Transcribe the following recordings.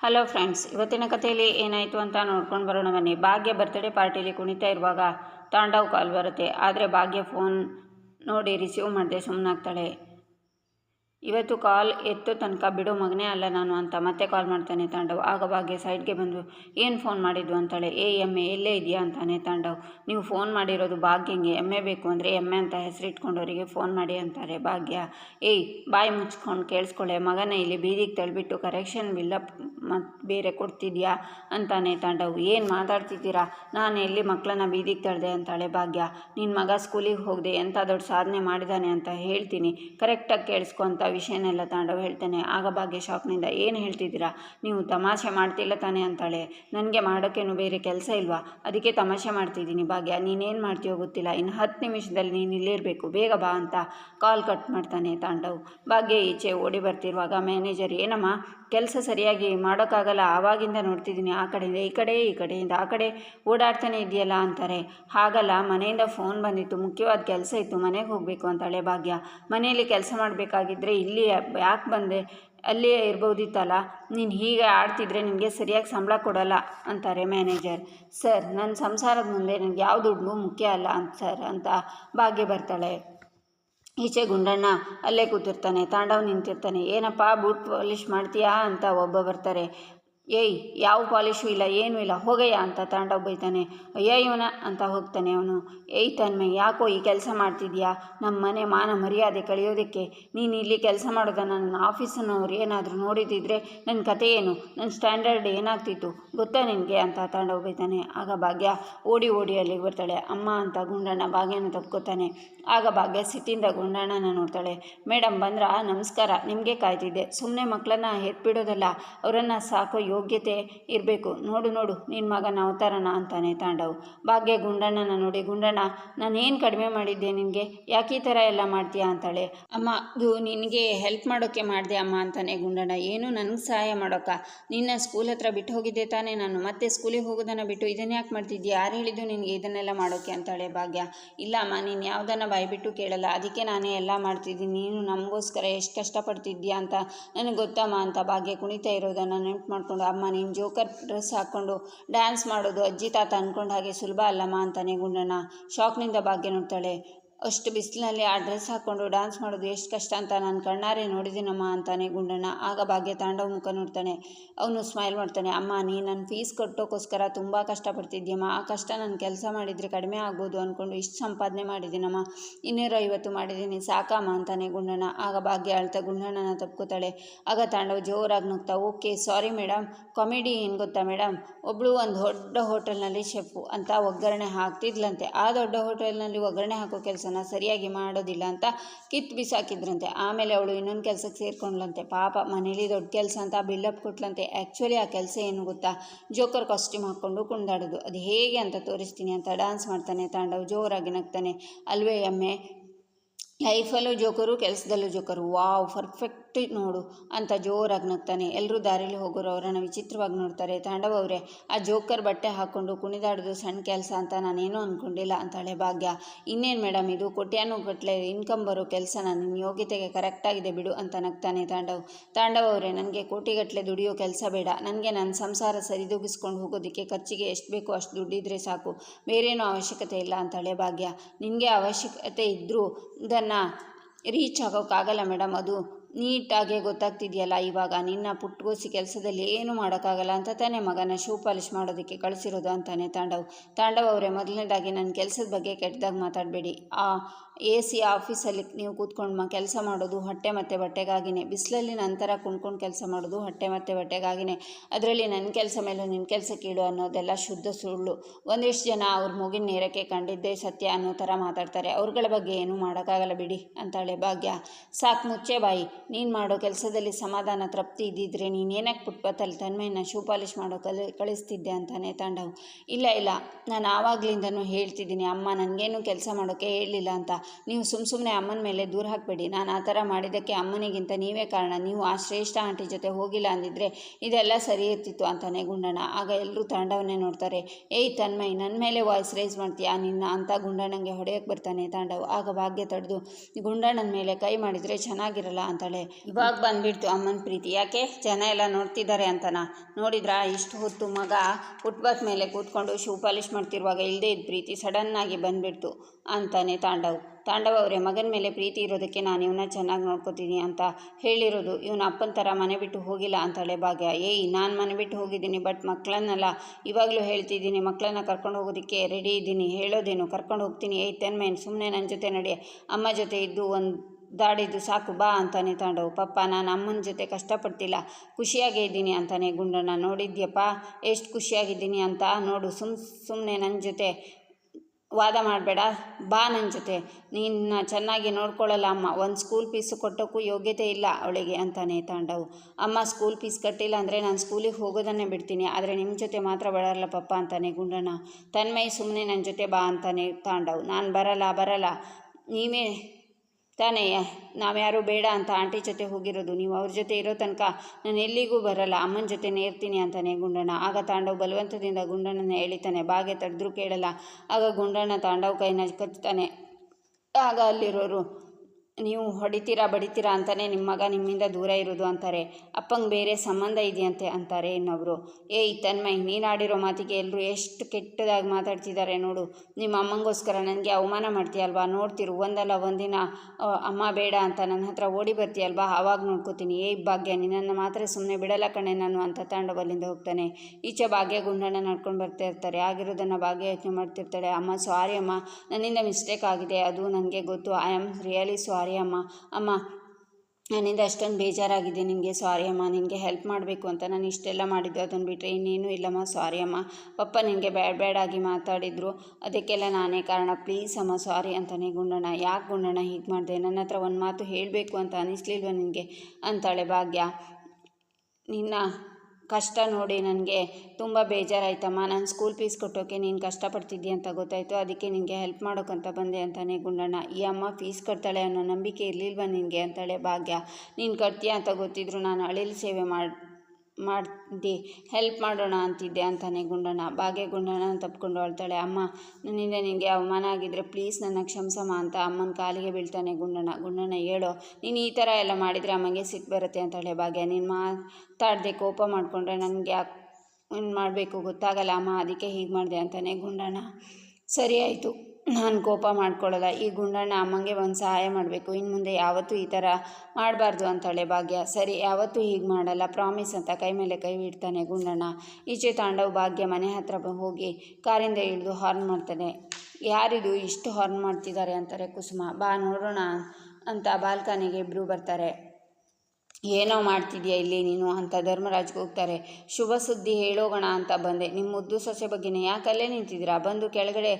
Hello friends ಇವತ್ತಿನ ಕಥೆಯಲ್ಲಿ ಏನಾಯಿತು ಅಂತ ನೋಡ್ಕೊಂಡು ಬರೋಣ ಬನ್ನಿ. ಭಾಗ್ಯ ಬರ್ತಡೇ ಪಾರ್ಟಿಲಿ ಕುಣಿತಾ ಇರುವಾಗ ತಾಂಡವ್ ಕಾಲ್ ಬರುತ್ತೆ. ಆದರೆ ಭಾಗ್ಯ ಫೋನ್ ನೋಡಿ ರಿಸೀವ್ ಮಾಡದೆ ಸುಮ್ಮನಾಗ್ತಾಳೆ ಇವತ್ತು ಕಾಲ್ ಎತ್ತು ತನಕ ಬಿಡು ಮಗನೇ ಅಲ್ಲ ನಾನು ಅಂತ ಮತ್ತೆ ಕಾಲ್ ಮಾಡ್ತಾನೆ ತಾಂಡವ್. ಆಗ ಭಾಗ್ಯ ಸೈಡ್ಗೆ ಬಂದು, ಏನು ಫೋನ್ ಮಾಡಿದ್ದು ಅಂತಾಳೆ. ಏ, ಎಮ್ಮೆ, ಎಲ್ಲೇ ಇದೆಯಾ ಅಂತಾನೆ ತಾಂಡವ್. ನೀವು ಫೋನ್ ಮಾಡಿರೋದು ಭಾಗ್ಯಂಗೆ. ಎಮ್ಮೆ ಬೇಕು ಅಂದರೆ ಎಮ್ಮೆ ಅಂತ ಹೆಸರಿಟ್ಕೊಂಡವರಿಗೆ ಫೋನ್ ಮಾಡಿ ಅಂತಾರೆ ಭಾಗ್ಯ. ಏಯ್, ಬಾಯಿ ಮುಚ್ಕೊಂಡು ಕೇಳಿಸ್ಕೊಳ್ಳೆ ಮಗನೇ ಇಲ್ಲಿ ಬೀದಿಗೆ ತಳ್ಳಿಬಿಟ್ಟು ಕರೆಕ್ಷನ್ ಬಿಲ್ಲ ಮತ್ತು ಬೇರೆ ಕೊಡ್ತಿದ್ಯಾ? ಅಂತಾನೆ ತಾಂಡವ್. ಏನು ಮಾತಾಡ್ತಿದ್ದೀರಾ? ನಾನು ಎಲ್ಲಿ ಮಕ್ಕಳನ್ನ ಬೀದಿಗೆ ತಳ್ದೆ ಅಂತಾಳೆ ಭಾಗ್ಯ. ನಿನ್ನ ಮಗ ಸ್ಕೂಲಿಗೆ ಹೋಗದೆ ಎಂಥ ದೊಡ್ಡ ಸಾಧನೆ ಮಾಡಿದ್ದಾನೆ ಅಂತ ಹೇಳ್ತೀನಿ. ಕರೆಕ್ಟಾಗಿ ಕೇಳಿಸ್ಕೊ ಅಂತ ವಿಷಯನೆಲ್ಲ ತಾಂಡವ್ ಹೇಳ್ತಾನೆ. ಆಗ ಭಾಗ್ಯ ಶಾಕ್ನಿಂದ ಏನು ಹೇಳ್ತಿದ್ದೀರಾ? ನೀವು ತಮಾಷೆ ಮಾಡ್ತಿಲ್ಲ ತಾನೆ ಅಂತಾಳೆ. ನನಗೆ ಮಾಡೋಕ್ಕೇನು ಬೇರೆ ಕೆಲಸ ಇಲ್ವಾ? ಅದಕ್ಕೆ ತಮಾಷೆ ಮಾಡ್ತಿದ್ದೀನಿ ಭಾಗ್ಯ. ನೀನೇನು ಮಾಡ್ತೀಯೋ ಗೊತ್ತಿಲ್ಲ. ಇನ್ನು ಹತ್ತು ನಿಮಿಷದಲ್ಲಿ ನೀನು ಇಲ್ಲಿರಬೇಕು. ಬೇಗ ಬಾ ಅಂತ ಕಾಲ್ ಕಟ್ ಮಾಡ್ತಾನೆ ತಾಂಡವ್. ಭಾಗ್ಯ ಈಚೆ ಓಡಿ ಬರ್ತಿರುವಾಗ, ಮ್ಯಾನೇಜರ್, ಏನಮ್ಮ? ಕೆಲಸ ಸರಿಯಾಗಿ ಮಾಡೋಕ್ಕಾಗಲ್ಲ ಆವಾಗಿಂದ ನೋಡ್ತಿದ್ದೀನಿ, ಆ ಕಡೆಯಿಂದ, ಈ ಕಡೆ, ಈ ಕಡೆಯಿಂದ, ಆ ಕಡೆ ಓಡಾಡ್ತಾನೆ ಇದೆಯಲ್ಲ ಅಂತಾರೆ. ಹಾಗಲ್ಲ, ಮನೆಯಿಂದ ಫೋನ್ ಬಂದಿತ್ತು, ಮುಖ್ಯವಾದ ಕೆಲಸ ಇತ್ತು, ಮನೆಗೆ ಹೋಗಬೇಕು ಅಂತಾಳೆ ಭಾಗ್ಯ. ಮನೆಯಲ್ಲಿ ಕೆಲಸ ಮಾಡಬೇಕಾಗಿದ್ದರೆ ಇಲ್ಲಿ ಯಾಕೆ ಬಂದೆ? ಅಲ್ಲಿಯೇ ಇರ್ಬೋದಿತ್ತಲ್ಲ? ನೀನು ಹೀಗೆ ಆಡ್ತಿದ್ರೆ ನಿನಗೆ ಸರಿಯಾಗಿ ಸಂಬಳ ಕೊಡಲ್ಲ, ಅಂತಾರೆ ಮ್ಯಾನೇಜರ್. ಸರ್ ನನ್ನ ಸಂಸಾರದ ಮುಂದೆ ನನಗೆ ಯಾವ ದುಡ್ಡು ಮುಖ್ಯ ಅಲ್ಲ ಅಂತ, ಸರ್, ಅಂತ ಭಾಗ್ಯ ಬರ್ತಾಳೆ. ಈಚೆ ಗುಂಡಣ್ಣ ಅಲ್ಲೇ ಕೂತಿರ್ತಾನೆ, ತಾಂಡವ್ ನಿಂತಿರ್ತಾನೆ. ಏನಪ್ಪ, ಬೂಟ್ ಪಾಲಿಷ್ ಮಾಡ್ತೀಯಾ? ಅಂತ ಒಬ್ಬ ಬರ್ತಾರೆ. ಏಯ್, ಯಾವ ಪಾಲಿಶು ಇಲ್ಲ, ಏನೂ ಇಲ್ಲ, ಹೋಗಯ್ಯ ಅಂತ ತಾಂಡವ್ ಬೈತಾನೆ. ಅಯ್ಯ, ಇವನ ಅಂತ ಹೋಗ್ತಾನೆ ಅವನು. ಏಯ್ ತನ್ಮೆ ಯಾಕೋ ಈ ಕೆಲಸ ಮಾಡ್ತಿದ್ಯಾ? ನಮ್ಮ ಮನೆ ಮಾನ ಮರ್ಯಾದೆ ಕಳೆಯೋದಕ್ಕೆ ನೀನು ಇಲ್ಲಿ ಕೆಲಸ ಮಾಡೋದನ್ನು ನನ್ನ ಆಫೀಸನ್ನವ್ರು ಏನಾದರೂ ನೋಡಿದಿದ್ರೆ ನನ್ನ ಕತೆ ಏನು? ನನ್ನ ಸ್ಟ್ಯಾಂಡರ್ಡ್ ಏನಾಗ್ತಿತ್ತು? ಗೊತ್ತಾ ನಿನಗೆ? ಅಂತ ತಾಂಡವ್ ಬೈತಾನೆ. ಆಗ ಭಾಗ್ಯ ಓಡಿ ಓಡಿ ಅಲ್ಲಿಗೆ ಬರ್ತಾಳೆ. ಅಮ್ಮ ಅಂತ ಗುಂಡಣ್ಣ ಭಾಗ್ಯನ ತಪ್ಕೋತಾನೆ. ಆಗ ಭಾಗ್ಯ ಸಿಟ್ಟಿಂದ ಗುಂಡಣ್ಣನ ನೋಡ್ತಾಳೆ. ಮೇಡಮ್ ಬಂದ್ರ? ನಮಸ್ಕಾರ. ನಿಮಗೆ ಕಾಯ್ತಿದ್ದೆ. ಸುಮ್ಮನೆ ಮಕ್ಕಳನ್ನ ಎತ್ಬಿಡೋದಲ್ಲ. ಅವರನ್ನು ಸಾಕೋ ಯೋಗ್ಯತೆ ಇರಬೇಕು. ನೋಡು ನೋಡು ನಿನ್ನ ಮಗನ ಅವತಾರನ ಅಂತಾನೆ ತಾಂಡವು. ಭಾಗ್ಯ ಗುಂಡಣ್ಣನ ನೋಡಿ, ಗುಂಡಣ್ಣ, ನಾನೇನು ಕಡಿಮೆ ಮಾಡಿದ್ದೆ ನಿನಗೆ? ಯಾಕೆ ಈ ಥರ ಎಲ್ಲ ಮಾಡ್ತೀಯಾ ಅಂತಾಳೆ. ಅಮ್ಮ ಅದು ನಿನಗೆ ಹೆಲ್ಪ್ ಮಾಡೋಕ್ಕೆ ಮಾಡಿದೆ ಅಮ್ಮ ಅಂತಾನೆ ಗುಂಡಣ್ಣ. ಏನು ನನಗೆ ಸಹಾಯ ಮಾಡೋಕ್ಕ ನಿನ್ನ ಸ್ಕೂಲ್ ಹತ್ರ ಬಿಟ್ಟು ಹೋಗಿದ್ದೆ ತಾನೇ ನಾನು. ಮತ್ತೆ ಸ್ಕೂಲಿಗೆ ಹೋಗೋದನ್ನು ಬಿಟ್ಟು ಇದನ್ನು ಯಾಕೆ ಮಾಡ್ತಿದ್ದೀಯ ಯಾರು ಹೇಳಿದ್ದು ನಿನಗೆ ಇದನ್ನೆಲ್ಲ ಮಾಡೋಕ್ಕೆ ಅಂತಾಳೆ ಭಾಗ್ಯ. ಇಲ್ಲ ಅಮ್ಮ, ನೀನು ಯಾವುದನ್ನು ಬಾಯ್ಬಿಟ್ಟು ಕೇಳಲ್ಲ. ಅದಕ್ಕೆ ನಾನೇ ಎಲ್ಲ ಮಾಡ್ತಿದ್ದೀನಿ. ನೀನು ನಮಗೋಸ್ಕರ ಎಷ್ಟು ಕಷ್ಟಪಡ್ತಿದ್ಯಾ ಅಂತ ನನಗೆ ಗೊತ್ತಮ್ಮ ಅಂತ ಭಾಗ್ಯ ಕುಣಿತಾ ಇರೋದನ್ನು ನೆನಪು ಮಾಡ್ಕೊಂಡು ಅಮ್ಮ ನೀನು ಜೋಕರ್ ಡ್ರೆಸ್ ಹಾಕ್ಕೊಂಡು ಡ್ಯಾನ್ಸ್ ಮಾಡೋದು ಅಜ್ಜಿ ತಾತ ಅಂದ್ಕೊಂಡು ಹಾಗೆ ಸುಲಭ ಅಲ್ಲಮ್ಮ ಅಂತಾನೆ ಗುಂಡಣ್ಣ. ಶಾಕ್ನಿಂದ ಭಾಗ್ಯ ನೋಡ್ತಾಳೆ. ಅಷ್ಟು ಬಿಸಿಲಿನಲ್ಲಿ ಆ ಡ್ರೆಸ್ ಹಾಕ್ಕೊಂಡು ಡ್ಯಾನ್ಸ್ ಮಾಡೋದು ಎಷ್ಟು ಕಷ್ಟ ಅಂತ ನಾನು ಕಣ್ಣಾರೆ ನೋಡಿದ್ದೀನಮ್ಮ ಅಂತಾನೆ ಗುಂಡಣ್ಣ. ಆಗ ಭಾಗ್ಯ ತಾಂಡವ ಮುಖ ನೋಡ್ತಾನೆ. ಅವನು ಸ್ಮೈಲ್ ಮಾಡ್ತಾನೆ. ಅಮ್ಮ, ನೀ ನನ್ನ ಫೀಸ್ ಕಟ್ಟೋಕ್ಕೋಸ್ಕರ ತುಂಬ ಕಷ್ಟಪಡ್ತಿದ್ಯಮ್ಮ. ಆ ಕಷ್ಟ ನಾನು ಕೆಲಸ ಮಾಡಿದರೆ ಕಡಿಮೆ ಆಗ್ಬೋದು ಅಂದ್ಕೊಂಡು ಇಷ್ಟು ಸಂಪಾದನೆ ಮಾಡಿದ್ದೀನಮ್ಮ. ಇನ್ನೂರೈವತ್ತು ಮಾಡಿದ್ದೀನಿ, ಸಾಕಮ್ಮ ಅಂತಾನೆ ಗುಂಡಣ್ಣ. ಆಗ ಭಾಗ್ಯ ಅಳ್ತಾ ಗುಂಡಣ್ಣನ ತಪ್ಕೋತಾಳೆ. ಆಗ ತಾಂಡವ ಜೋರಾಗಿ ನಗ್ತಾ, ಓಕೆ, ಸಾರಿ ಮೇಡಮ್ ಕಾಮಿಡಿ ಏನು ಗೊತ್ತಾ ಮೇಡಮ್ ಒಬ್ಬಳು ಒಂದು ದೊಡ್ಡ ಹೋಟೆಲ್ನಲ್ಲಿ ಶೆಫು. ಅಂತ ಒಗ್ಗರಣೆ ಹಾಕ್ತಿದ್ಲಂತೆ. ಆ ದೊಡ್ಡ ಹೋಟೆಲ್ನಲ್ಲಿ ಒಗ್ಗರಣೆ ಹಾಕೋ ಕೆಲಸನ ಸರಿಯಾಗಿ ಮಾಡೋದಿಲ್ಲ ಅಂತ ಕಿತ್ತು ಬಿಸಾಕಿದ್ರಂತೆ. ಆಮೇಲೆ ಅವಳು ಇನ್ನೊಂದು ಕೆಲಸಕ್ಕೆ ಸೇರ್ಕೊಂಡ್ಲಂತೆ ಪಾಪ ಮನೇಲಿ ದೊಡ್ಡ ಕೆಲಸ ಅಂತ ಬಿಲ್ಡಪ್ ಕೊಟ್ಲಂತೆ ಆ್ಯಕ್ಚುಲಿ ಆ ಕೆಲಸ ಏನು ಗೊತ್ತಾ? ಜೋಕರ್ ಕಾಸ್ಟ್ಯೂಮ್ ಹಾಕ್ಕೊಂಡು ಕುಣಿದಾಡೋದು ಅದು ಹೇಗೆ ಅಂತ ತೋರಿಸ್ತೀನಿ ಅಂತ ಡ್ಯಾನ್ಸ್ ಮಾಡ್ತಾನೆ, ತಾಂಡವ್ ಜೋರಾಗಿ ನಗ್ತಾನೆ. ಅಲ್ವೇ ಎಮ್ಮೆ ಲೈಫಲ್ಲೂ ಜೋಕರು, ಕೆಲಸದಲ್ಲೂ ಜೋಕರು. ವಾವ್ ಪರ್ಫೆಕ್ಟ್ ನೋಡು. ಅಂತ ಜೋರಾಗಿ ನಗ್ತಾನೆ. ಎಲ್ಲರೂ ದಾರಿಲಿ ಹೋಗೋರು ಅವರನ್ನು ವಿಚಿತ್ರವಾಗಿ ನೋಡ್ತಾರೆ. ತಾಂಡವ ಅವರೇ, ಆ ಜೋಕರ್ ಬಟ್ಟೆ ಹಾಕ್ಕೊಂಡು ಕುಣಿದಾಡೋದು ಸಣ್ಣ ಕೆಲಸ ಅಂತ ನಾನೇನೂ ಅಂದ್ಕೊಂಡಿಲ್ಲ ಅಂತಾಳೆ ಭಾಗ್ಯ. ಇನ್ನೇನು ಮೇಡಮ್ ಇದು? ಕೊಟ್ಯಾನು ಗಟ್ಲೆ ಇನ್ಕಮ್ ಬರೋ ಕೆಲಸ ನನ್ನ ಯೋಗ್ಯತೆಗೆ ಕರೆಕ್ಟಾಗಿದೆ ಬಿಡು ಅಂತ ನಗ್ತಾನೆ ತಾಂಡವ್. ತಾಂಡವ ಅವರೇ, ನನಗೆ ಕೋಟಿಗಟ್ಟಲೆ ದುಡಿಯೋ ಕೆಲಸ ಬೇಡ. ನನಗೆ ನನ್ನ ಸಂಸಾರ ಸರಿದೂಗಿಸ್ಕೊಂಡು ಹೋಗೋದಕ್ಕೆ ಖರ್ಚಿಗೆ ಎಷ್ಟು ಬೇಕೋ ಅಷ್ಟು ದುಡ್ಡಿದ್ರೆ ಸಾಕು. ಬೇರೇನೂ ಅವಶ್ಯಕತೆ ಇಲ್ಲ ಅಂತಾಳೆ ಭಾಗ್ಯ. ನಿನಗೆ ಅವಶ್ಯಕತೆ ಇದ್ದರೂ ಇದನ್ನು ರೀಚ್ ಆಗೋಕ್ಕಾಗಲ್ಲ ಮೇಡಮ್ ಅದು ನೀಟಾಗೆ ಗೊತ್ತಾಗ್ತಿದೆಯಲ್ಲ ಇವಾಗ. ನಿನ್ನ ಪುಟ್ಟಗೋಸಿ ಕೆಲಸದಲ್ಲಿ ಏನು ಮಾಡೋಕ್ಕಾಗಲ್ಲ ಅಂತ ತಾನೇ ಮಗನ ಶೂ ಪಾಲಿಶ್ ಮಾಡೋದಕ್ಕೆ ಕಳಿಸಿರೋದು ಅಂತಾನೆ ತಾಂಡವ್. ತಾಂಡವ್ ಅವರೇ, ಮೊದಲನೇದಾಗಿ ನನ್ನ ಕೆಲಸದ ಬಗ್ಗೆ ಕೆಟ್ಟದಾಗಿ ಮಾತಾಡಬೇಡಿ. ಆ ಎ ಸಿ ಆಫೀಸಲ್ಲಿ ನೀವು ಕೂತ್ಕೊಂಡು ಕೆಲಸ ಮಾಡೋದು ಹೊಟ್ಟೆ ಮತ್ತು ಬಟ್ಟೆಗಾಗಿನೇ. ಬಿಸಿಲಲ್ಲಿ ನಂತರ ಕುಣ್ಕೊಂಡು ಕೆಲಸ ಮಾಡೋದು ಹೊಟ್ಟೆ ಮತ್ತು ಬಟ್ಟೆಗಾಗಿನೇ. ಅದರಲ್ಲಿ ನನ್ನ ಕೆಲಸ ಮೇಲೂ ನಿನ್ನ ಕೆಲಸ ಕೀಳು ಅನ್ನೋದೆಲ್ಲ ಶುದ್ಧ ಸುಳ್ಳು. ಒಂದಿಷ್ಟು ಜನ ಅವ್ರ ಮೂಗಿನ ನೇರಕ್ಕೆ ಕಂಡಿದ್ದೇ ಸತ್ಯ ಅನ್ನೋ ಥರ ಮಾತಾಡ್ತಾರೆ. ಅವ್ರಗಳ ಬಗ್ಗೆ ಏನೂ ಮಾಡೋಕ್ಕಾಗಲ್ಲ ಬಿಡಿ, ಅಂತಾಳೆ ಭಾಗ್ಯ. ಸಾಕು ಮುಚ್ಚೆ ಬಾಯಿ. ನೀನು ಮಾಡೋ ಕೆಲಸದಲ್ಲಿ ಸಮಾಧಾನ, ತೃಪ್ತಿ ಇದ್ದಿದ್ರೆ ನೀನೇನಕ್ಕೆ ಪುಟ್ಪತ್ತಲ್ಲಿ ತನ್ಮೆಯನ್ನು ಶೂ ಪಾಲಿಶ್ ಮಾಡೋ ಕಲಿ, ಕಳಿಸ್ತಿದ್ದೆ ಅಂತಾನೆ ತಾಂಡವು. ಇಲ್ಲ ಇಲ್ಲ. ನಾನು ಆವಾಗಲಿಂದನೂ ಹೇಳ್ತಿದ್ದೀನಿ. ಅಮ್ಮ, ನನಗೇನು ಕೆಲಸ ಮಾಡೋಕ್ಕೆ ಹೇಳಲಿಲ್ಲ ಅಂತ. ನೀವು ಸುಮ್ಮ ಸುಮ್ಮನೆ ಅಮ್ಮನ ಮೇಲೆ ದೂರ ಹಾಕಬೇಡಿ. ನಾನು ಆ ಥರ ಮಾಡಿದ್ದಕ್ಕೆ ಅಮ್ಮನಿಗಿಂತ ನೀವೇ ಕಾರಣ. ನೀವು ಆ ಶ್ರೇಷ್ಠ ಆಂಟಿ ಜೊತೆ ಹೋಗಿಲ್ಲ ಅಂದಿದ್ರೆ ಇದೆಲ್ಲ ಸರಿ ಇರ್ತಿತ್ತು ಅಂತಾನೆ ಗುಂಡಣ್ಣ. ಆಗ ಎಲ್ಲರೂ ತಾಂಡವನ್ನೇ ನೋಡ್ತಾರೆ. ಏಯ್ ತನ್ಮಯ್ ನನ್ನ ಮೇಲೆ ವಾಯ್ಸ್ ರೈಸ್ ಮಾಡ್ತೀಯಾ? ನಿನ್ನ ಅಂತ ಗುಂಡಣ್ಣಂಗೆ ಹೊಡೆಯಕ್ಕೆ ಬರ್ತಾನೆ ತಾಂಡವ್. ಆಗ ಭಾಗ್ಯ ತಡೆದು, ಗುಂಡಣ್ಣನ ಮೇಲೆ ಕೈ ಮಾಡಿದರೆ ಚೆನ್ನಾಗಿರಲ್ಲ ಅಂತಾಳೆ. ಇವಾಗ ಬಂದ್ಬಿಡ್ತು ಅಮ್ಮನ ಪ್ರೀತಿ. ಯಾಕೆ? ಜನ ಎಲ್ಲ ನೋಡ್ತಿದ್ದಾರೆ ಅಂತನಾ? ನೋಡಿದ್ರಾ? ಇಷ್ಟು ಹೊತ್ತು ಮಗ ಫುಟ್ಬಾತ್ ಮೇಲೆ ಕೂತ್ಕೊಂಡು ಶೂ ಪಾಲಿಶ್ ಮಾಡ್ತಿರುವಾಗ ಇಲ್ಲದೇ ಇದ್ದ ಪ್ರೀತಿ ಸಡನ್ನಾಗಿ ಬಂದ್ಬಿಡ್ತು. ಅಂತಾನೆ ತಾಂಡವ್. ತಾಂಡವ್ ಅವರೇ, ಮಗನ ಮೇಲೆ ಪ್ರೀತಿ ಇರೋದಕ್ಕೆ ನಾನು ಇವನ್ನ ಚೆನ್ನಾಗಿ ನೋಡ್ಕೋತೀನಿ ಅಂತ ಹೇಳಿರೋದು. ಇವನ ಅಪ್ಪನ ಥರ ಮನೆ ಬಿಟ್ಟು ಹೋಗಿಲ್ಲ ಅಂತಾಳೆ ಭಾಗ್ಯ. ಏಯ್, ನಾನು ಮನೆ ಬಿಟ್ಟು ಹೋಗಿದ್ದೀನಿ ಬಟ್ ಮಕ್ಕಳನ್ನೆಲ್ಲ ಇವಾಗಲೂ ಹೇಳ್ತಿದ್ದೀನಿ ಮಕ್ಕಳನ್ನ ಕರ್ಕೊಂಡು ಹೋಗೋದಕ್ಕೆ ರೆಡಿ ಇದ್ದೀನಿ. ಹೇಳೋದೇನು? ಕರ್ಕೊಂಡು ಹೋಗ್ತೀನಿ. ಏಯ್ ತೆನ್ಮೇನ್ ಸುಮ್ಮನೆ ನನ್ನ ಜೊತೆ ನಡಿ. ಅಮ್ಮ ಜೊತೆ ಇದ್ದು ಒಂದು ದಾಡಿದ್ದು ಸಾಕು, ಬಾ ಅಂತಾನೆ ತಾಂಡವು. ಪಪ್ಪ ನಾನು ಅಮ್ಮನ ಜೊತೆ ಕಷ್ಟಪಡ್ತಿಲ್ಲ. ಖುಷಿಯಾಗೇ ಇದ್ದೀನಿ ಅಂತಾನೆ ಗುಂಡಣ್ಣ ನೋಡಿದ್ಯಪ್ಪ? ಎಷ್ಟು ಖುಷಿಯಾಗಿದ್ದೀನಿ ಅಂತ ನೋಡು. ಸುಮ್ ಸುಮ್ಮನೆ ನನ್ನ ಜೊತೆ ವಾದ ಮಾಡಬೇಡ. ಬಾ ನನ್ನ ಜೊತೆ. ನಿನ್ನ ಚೆನ್ನಾಗಿ ನೋಡ್ಕೊಳ್ಳಲ್ಲ ಅಮ್ಮ. ಒಂದು ಸ್ಕೂಲ್ ಫೀಸ್ ಕೊಟ್ಟೋಕ್ಕೂ ಯೋಗ್ಯತೆ ಇಲ್ಲ ಅವಳಿಗೆ ಅಂತಾನೆ ತಾಂಡವು. ಅಮ್ಮ ಸ್ಕೂಲ್ ಫೀಸ್ ಕಟ್ಟಿಲ್ಲ ಅಂದರೆ ನಾನು ಸ್ಕೂಲಿಗೆ ಹೋಗೋದನ್ನೇ ಬಿಡ್ತೀನಿ. ಆದರೆ ನಿಮ್ಮ ಜೊತೆ ಮಾತ್ರ ಬರಲ್ಲ ಪಪ್ಪ ಅಂತಾನೆ ಗುಂಡಣ್ಣ. ತನ್ಮಯ್ ಸುಮ್ಮನೆ ನನ್ನ ಜೊತೆ ಬಾ ಅಂತಾನೆ ತಾಂಡವು. ನಾನು ಬರಲ್ಲ ಬರಲ್ಲ. ನೀವೇ ತಾನೇ, ನಾವ್ಯಾರೂ ಬೇಡ ಅಂತ ಆಂಟಿ ಜೊತೆ ಹೋಗಿರೋದು. ನೀವು ಅವ್ರ ಜೊತೆ ಇರೋ ತನಕ ನಾನು ಎಲ್ಲಿಗೂ ಬರಲ್ಲ. ಅಮ್ಮನ ಜೊತೆನೇ ಇರ್ತೀನಿ ಅಂತಾನೆ ಗುಂಡಣ್ಣ. ಆಗ ತಾಂಡವ್ ಬಲವಂತದಿಂದ ಗುಂಡಣ್ಣನ ಎಳಿತಾನೆ. ಬಾಗೆ ತಡೆದ್ರೂ ಕೇಳಲ್ಲ. ಆಗ ಗುಂಡಣ್ಣ ತಾಂಡವ್ ಕೈನ ಕಚ್ತಾನೆ. ಆಗ ಅಲ್ಲಿರೋರು ನೀವು ಹೊಡಿತೀರಾ, ಬಡಿತೀರಾ ಅಂತಲೇ ನಿಮ್ಮ ಮಗ ನಿಮ್ಮಿಂದ ದೂರ ಇರೋದು ಅಂತಾರೆ. ಅಪ್ಪಂಗೆ ಬೇರೆ ಸಂಬಂಧ ಇದೆಯಂತೆ ಅಂತಾರೆ ಇನ್ನೊಬ್ಬರು ಏಯ್ ತನ್ಮಯ್, ನೀನು ಆಡಿರೋ ಮಾತಿಗೆ ಎಲ್ಲರೂ ಎಷ್ಟು ಕೆಟ್ಟದಾಗಿ ಮಾತಾಡ್ತಿದ್ದಾರೆ ನೋಡು. ನಿಮ್ಮ ಅಮ್ಮಂಗೋಸ್ಕರ ನನಗೆ ಅವಮಾನ ಮಾಡ್ತೀಯಲ್ವಾ? ನೋಡ್ತಿರು, ಒಂದಲ್ಲ ಒಂದಿನ ಅಮ್ಮ ಬೇಡ ಅಂತ ನನ್ನ ಹತ್ರ ಓಡಿ ಬರ್ತೀಯಲ್ವಾ? ಆವಾಗ ನೋಡ್ಕೋತೀನಿ. ಏಯ್ ಭಾಗ್ಯ ನಿನ್ನನ್ನು ಮಾತ್ರ ಸುಮ್ಮನೆ ಬಿಡಲ್ಲ ಕಣೆ ನಾನು ಅಂತ ತಾಂಡವಲ್ಲಿಂದ ಹೋಗ್ತಾನೆ. ಈಚೆ ಭಾಗ್ಯ ಗುಂಡನ ನಡ್ಕೊಂಡು ಬರ್ತಾ ಇರ್ತಾರೆ. ಆಗಿರೋದನ್ನು ಭಾಗ್ಯ ಯೋಚನೆ ಮಾಡ್ತಿರ್ತಾಳೆ. ಅಮ್ಮ, ಸಾರಿ ಅಮ್ಮ, ನನ್ನಿಂದ ಮಿಸ್ಟೇಕ್ ಆಗಿದೆ. ಅದು ನನಗೆ ಗೊತ್ತು. I am really sorry. ಅಮ್ಮ. ಅಮ್ಮ, ನನ್ನಿಂದ ಅಷ್ಟೊಂದು ಬೇಜಾರಾಗಿದೆ ನಿನಗೆ ಸಾರಿ ಅಮ್ಮ. ನಿನಗೆ ಹೆಲ್ಪ್ ಮಾಡಬೇಕು ಅಂತ ನಾನು ಇಷ್ಟೆಲ್ಲ ಮಾಡಿದ್ದು ಅದನ್ನು ಬಿಟ್ಟರೆ ಇನ್ನೇನು ಇಲ್ಲಮ್ಮ ಸಾರಿ ಅಮ್ಮ. ಪಪ್ಪ ನಿನಗೆ ಬ್ಯಾಡ್ ಬ್ಯಾಡಾಗಿ ಮಾತಾಡಿದ್ರು. ಅದಕ್ಕೆಲ್ಲ ನಾನೇ ಕಾರಣ. ಪ್ಲೀಸ್ ಅಮ್ಮ ಸಾರಿ ಅಂತಾನೆ ಗುಂಡಣ್ಣ. ಯಾಕೆ ಗುಂಡಣ್ಣ ಹೀಗೆ ಮಾಡಿದೆ? ನನ್ನ ಹತ್ರ ಒಂದು ಮಾತು ಹೇಳಬೇಕು ಅಂತ ಅನಿಸ್ಲಿಲ್ವ ನಿನಗೆ ಅಂತಾಳೆ ಭಾಗ್ಯ. ನಿನ್ನ ಕಷ್ಟ ನೋಡಿ ನನಗೆ ತುಂಬ ಬೇಜಾರಾಯ್ತಮ್ಮ. ನಾನು ಸ್ಕೂಲ್ ಫೀಸ್ ಕಟ್ಟೋಕ್ಕೆ ನೀನು ಕಷ್ಟಪಡ್ತಿದ್ದಿ ಅಂತ ಗೊತ್ತಾಯಿತು. ಅದಕ್ಕೆ ನಿನಗೆ ಹೆಲ್ಪ್ ಮಾಡೋಕ್ಕಂತ ಬಂದೆ ಅಂತಾನೆ ಗುಂಡಣ್ಣ. ಈ ಅಮ್ಮ ಫೀಸ್ ಕಟ್ತಾಳೆ ಅನ್ನೋ ನಂಬಿಕೆ ಇರಲಿಲ್ವ ನಿನಗೆ ಅಂತಾಳೆ ಭಾಗ್ಯ. ನೀನು ಕಟ್ತೀಯ ಅಂತ ಗೊತ್ತಿದ್ರು ನಾನು ಅಳಿಲು ಸೇವೆ ಮಾಡಿ ಮಾಡಿ ಹೆಲ್ಪ್ ಮಾಡೋಣ ಅಂತಿದ್ದೆ ಅಂತಾನೆ ಗುಂಡಣ್ಣ ಭಾಗ್ಯ ಗುಂಡಣ್ಣ ತಪ್ಕೊಂಡು ಅಳ್ತಾಳೆ. ಅಮ್ಮ, ನನ್ನಿಂದ ನಿನಗೆ ಅವಮಾನ ಆಗಿದ್ರೆ ಪ್ಲೀಸ್ ನನ್ನ ಕ್ಷಮಿಸಮ್ಮ ಅಂತ ಅಮ್ಮನ ಕಾಲಿಗೆ ಬೀಳ್ತಾನೆ ಗುಂಡಣ್ಣ ಗುಂಡಣ್ಣ ಹೇಳೋ, ನೀನು ಈ ಥರ ಎಲ್ಲ ಮಾಡಿದರೆ ಅಮ್ಮಗೆ ಸಿಟ್ಟು ಬರುತ್ತೆ ಅಂತಾಳೆ ಭಾಗ್ಯ ನೀನು ಮಾತಾಡದೆ ಕೋಪ ಮಾಡಿಕೊಂಡ್ರೆ ನನಗೆ ಏನು ಮಾಡಬೇಕು ಗೊತ್ತಾಗಲ್ಲ. ಅಮ್ಮ, ಅದಕ್ಕೆ ಹೀಗೆ ಮಾಡಿದೆ ಅಂತಾನೆ ಗುಂಡಣ್ಣ ಸರಿ ಆಯಿತು. ನಾನು ಕೋಪ ಮಾಡ್ಕೊಳ್ಳಲ್ಲ. ಈ ಗುಂಡಣ್ಣ ಅಮ್ಮಂಗೆ ಒಂದು ಸಹಾಯ ಮಾಡಬೇಕು. ಇನ್ನು ಮುಂದೆ ಯಾವತ್ತೂ ಈ ಥರ ಮಾಡಬಾರ್ದು ಅಂತಾಳೆ ಭಾಗ್ಯ. ಸರಿ, ಯಾವತ್ತೂ ಹೀಗೆ ಮಾಡಲ್ಲ. ಪ್ರಾಮಿಸ್ ಅಂತ ಕೈ ಮೇಲೆ ಕೈ ಇಡ್ತಾನೆ ಗುಂಡಣ್ಣ ಈಚೆ ತಾಂಡವ್ ಭಾಗ್ಯ ಮನೆ ಹತ್ರ ಹೋಗಿ ಕಾರಿಂದ ಇಳಿದು ಹಾರ್ನ್ ಮಾಡ್ತಾನೆ. ಯಾರಿದು ಇಷ್ಟು ಹಾರ್ನ್ ಮಾಡ್ತಿದ್ದಾರೆ ಅಂತಾರೆ ಕುಸುಮ. ಬಾ, ನೋಡೋಣ ಅಂತ ಬಾಲ್ಕನಿಗೆ ಇಬ್ಬರು ಬರ್ತಾರೆ. ಏನೋ ಮಾಡ್ತಿದ್ಯಾ ಇಲ್ಲಿ ನೀನು ಅಂತ ಧರ್ಮರಾಜ್ಗೆ ಹೋಗ್ತಾರೆ ಶುಭ ಸುದ್ದಿ ಹೇಳೋಗೋಣ ಅಂತ ಬಂದೆ. ನಿಮ್ಮ ಮುದ್ದು ಸೊಸೆ ಬಗ್ಗೆನೇ ಯಾಕಲ್ಲೇ ನಿಂತಿದ್ದೀರಾ? ಬಂದು ಕೆಳಗಡೆ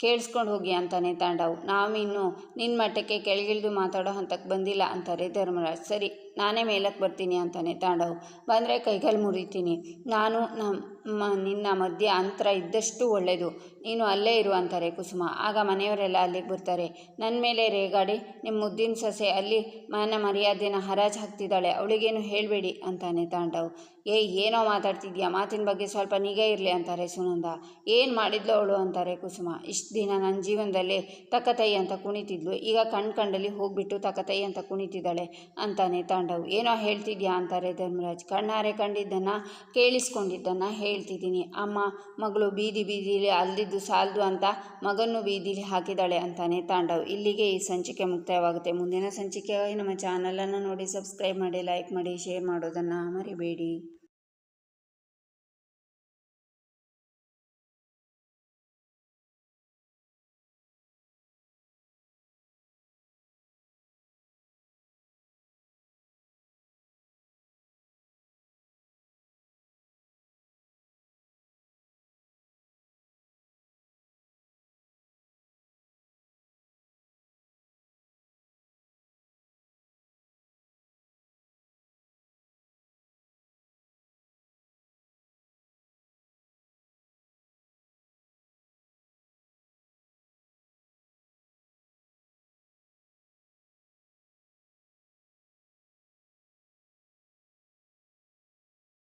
ಕೇಳಿಸ್ಕೊಂಡು ಹೋಗಿ ಅಂತಾನೆ ತಾಂಡವ್. ನಾವಿನ್ನು ನಿನ್ನ ಮಟ್ಟಕ್ಕೆ ಕೆಳಗಿಳಿದು ಮಾತಾಡೋ ಹಂತಕ್ಕೆ ಬಂದಿಲ್ಲ ಅಂತಾರೆ ಧರ್ಮರಾಜ್. ಸರಿ. ನಾನೇ ಮೇಲಕ್ಕೆ ಬರ್ತೀನಿ ಅಂತಾನೆ ತಾಂಡವ್. ಬಂದರೆ ಕೈಗಾಲು ಮುರಿತೀನಿ. ನಾನು ನಮ್ಮ ನಿನ್ನ ಮಧ್ಯ ಅಂತರ ಇದ್ದಷ್ಟು ಒಳ್ಳೆಯದು ನೀನು ಅಲ್ಲೇ ಇರು ಅಂತಾರೆ ಕುಸುಮ. ಆಗ ಮನೆಯವರೆಲ್ಲ ಅಲ್ಲಿಗೆ ಬರ್ತಾರೆ. ನನ್ನ ಮೇಲೆ ರೇಗಾಡಿ ನಿಮ್ಮ ಮುದ್ದಿನ ಸೊಸೆ ಅಲ್ಲಿ ಮನ ಮರ್ಯಾದೆನ ಹರಾಜು ಹಾಕ್ತಿದ್ದಾಳೆ. ಅವಳಿಗೇನು ಹೇಳಬೇಡಿ ಅಂತಾನೆ ತಾಂಡವ್. ಏ ಏನೋ ಮಾತಾಡ್ತಿದ್ಯಾ? ಮಾತಿನ ಬಗ್ಗೆ ಸ್ವಲ್ಪ ನಿಗಾ ಇರಲಿ ಅಂತಾರೆ ಸುನಂದ. ಏನು ಮಾಡಿದ್ಲು ಅವಳು ಅಂತಾರೆ ಕುಸುಮ. ಇಷ್ಟು ದಿನ ನನ್ನ ಜೀವನದಲ್ಲಿ ತಕ್ಕತೈ ಅಂತ ಕುಣಿತಿದ್ಲು. ಈಗ ಕಣ್ ಕಂಡಲ್ಲಿ ಹೋಗ್ಬಿಟ್ಟು ತಕ್ಕತೈ ಅಂತ ಕುಣಿತಿದ್ದಾಳೆ ಅಂತಾನೆ ತಾಂಡವ್. ಏನೋ ಹೇಳ್ತಿದ್ಯಾ ಅಂತಾರೆ ಧರ್ಮರಾಜ್. ಕಣ್ಣಾರೆ ಕಂಡಿದ್ದನ್ನು ಕೇಳಿಸ್ಕೊಂಡಿದ್ದನ್ನು ಹೇಳ್ತಿದ್ದೀನಿ. ಅಮ್ಮ, ಮಗಳು ಬೀದಿ ಬೀದಿಲಿ ಅಲ್ಲಿದ್ದು ಸಾಲದು ಅಂತ ಮಗನ್ನು ಬೀದಿಲಿ ಹಾಕಿದಾಳೆ ಅಂತಾನೆ ತಾಂಡವ್. ಇಲ್ಲಿಗೆ ಈ ಸಂಚಿಕೆ ಮುಕ್ತಾಯವಾಗುತ್ತೆ. ಮುಂದಿನ ಸಂಚಿಕೆಗಾಗಿ ನಮ್ಮ ಚಾನಲನ್ನು ನೋಡಿ, ಸಬ್ಸ್ಕ್ರೈಬ್ ಮಾಡಿ, ಲೈಕ್ ಮಾಡಿ, ಶೇರ್ ಮಾಡೋದನ್ನು ಮರಿಬೇಡಿ.